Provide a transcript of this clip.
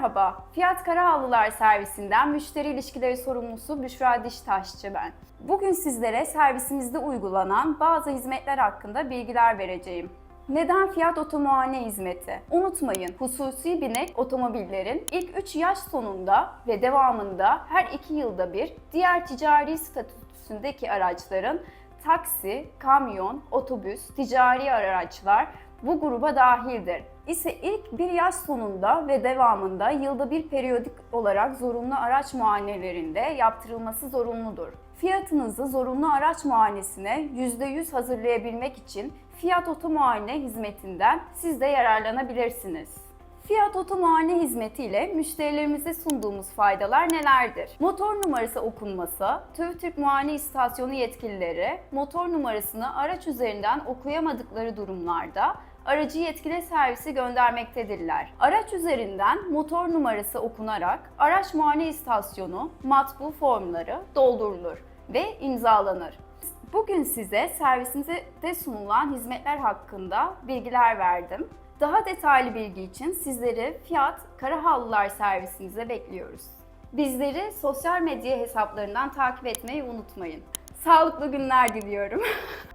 Merhaba, Fiyat Karahalılar Servisinden müşteri ilişkileri sorumlusu Büşra Diştaşçı ben. Bugün sizlere servisimizde uygulanan bazı hizmetler hakkında bilgiler vereceğim. Neden fiyat otomuayene hizmeti? Unutmayın, hususi binek otomobillerin ilk 3 yaş sonunda ve devamında her 2 yılda bir diğer ticari statüsündeki araçların taksi, kamyon, otobüs, ticari araçlar bu gruba dahildir. İse ilk bir yaş sonunda ve devamında yılda bir periyodik olarak zorunlu araç muayenelerinde yaptırılması zorunludur. Fiyatınızı zorunlu araç muayenesine %100 hazırlayabilmek için Fiyat Oto Muayene hizmetinden siz de yararlanabilirsiniz. Fiyat Oto Muayene hizmeti ile müşterilerimize sunduğumuz faydalar nelerdir? Motor numarası okunması, TÜV Türk Muayene İstasyonu yetkilileri motor numarasını araç üzerinden okuyamadıkları durumlarda aracı yetkili servise göndermektedirler. Araç üzerinden motor numarası okunarak araç muayene istasyonu matbu formları doldurulur ve imzalanır. Bugün size servisimizde sunulan hizmetler hakkında bilgiler verdim. Daha detaylı bilgi için sizleri Fiyat Karahalılar servisimize bekliyoruz. Bizleri sosyal medya hesaplarından takip etmeyi unutmayın. Sağlıklı günler diliyorum.